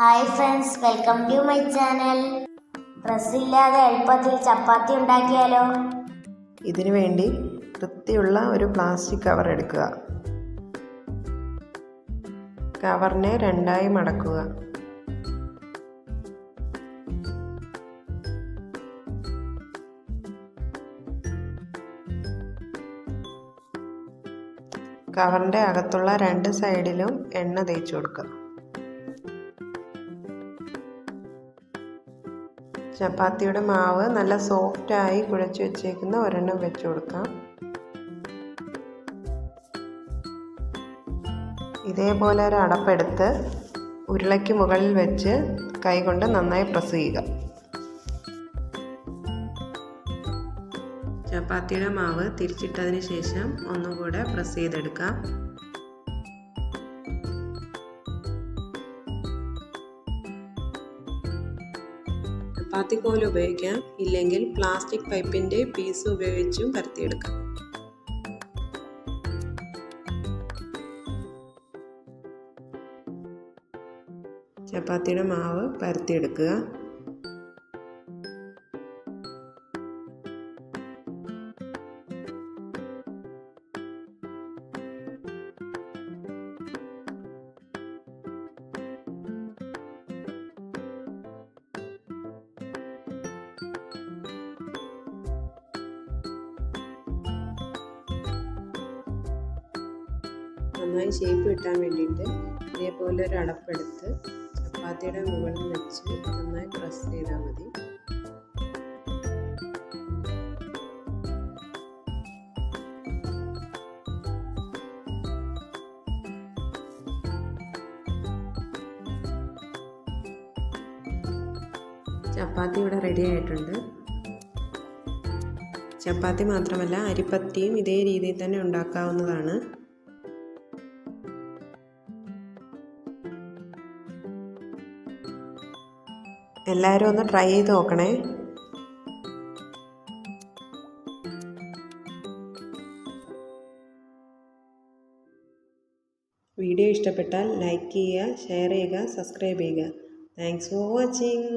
Hi friends welcome to my channel press ഇല്ലാതെ എളുപ്പത്തിൽ ചപ്പാത്തി ഉണ്ടാക്കിയാലോ? ഇതിനു വേണ്ടി വൃത്തിയുള്ള ഒരു പ്ലാസ്റ്റിക് കവർ എടുക്കുക. കവറിനെ രണ്ടായി മടക്കുക. കവറിന്റെ അകത്തുള്ള രണ്ട് സൈഡിലും എണ്ണ തേച്ചു കൊടുക്കുക. ചപ്പാത്തിയുടെ മാവ് നല്ല സോഫ്റ്റായി കുഴച്ച് വെച്ചേക്കുന്ന ഒരെണ്ണം വെച്ച് കൊടുക്കാം. ഇതേപോലെ ഒരു അടപ്പെടുത്ത് ഉരുളയ്ക്ക് മുകളിൽ വെച്ച് കൈകൊണ്ട് നന്നായി പ്രസ് ചെയ്യുക. ചപ്പാത്തിയുടെ മാവ് തിരിച്ചിട്ടതിന് ശേഷം ഒന്നുകൂടെ പ്രസ് ചെയ്തെടുക്കാം. ചപ്പാത്തി കോൽ ഉപയോഗിക്കാം. ഇല്ലെങ്കിൽ പ്ലാസ്റ്റിക് പൈപ്പിന്റെ പീസ് ഉപയോഗിച്ചും പരത്തിയെടുക്കാം. ചപ്പാത്തിയുടെ മാവ് പരത്തിയെടുക്കുക. നന്നായി ഷേപ്പ് കിട്ടാൻ വേണ്ടിയിട്ട് ഇതേപോലെ ഒരു അടപ്പെടുത്ത് ചപ്പാത്തിയുടെ മുകളിൽ വെച്ച് നന്നായി പ്രസ് ചെയ്താൽ മതി. ചപ്പാത്തി ഇവിടെ റെഡി ആയിട്ടുണ്ട്. ചപ്പാത്തി മാത്രമല്ല അരിപ്പത്തിയും ഇതേ രീതിയിൽ തന്നെ ഉണ്ടാക്കാവുന്നതാണ്. എല്ലാവരും ഒന്ന് ട്രൈ ചെയ്ത് നോക്കണേ. വീഡിയോ ഇഷ്ടപ്പെട്ടാൽ ലൈക്ക് ചെയ്യുക ഷെയർ ചെയ്യുക സബ്സ്ക്രൈബ് ചെയ്യുക. Thanks for watching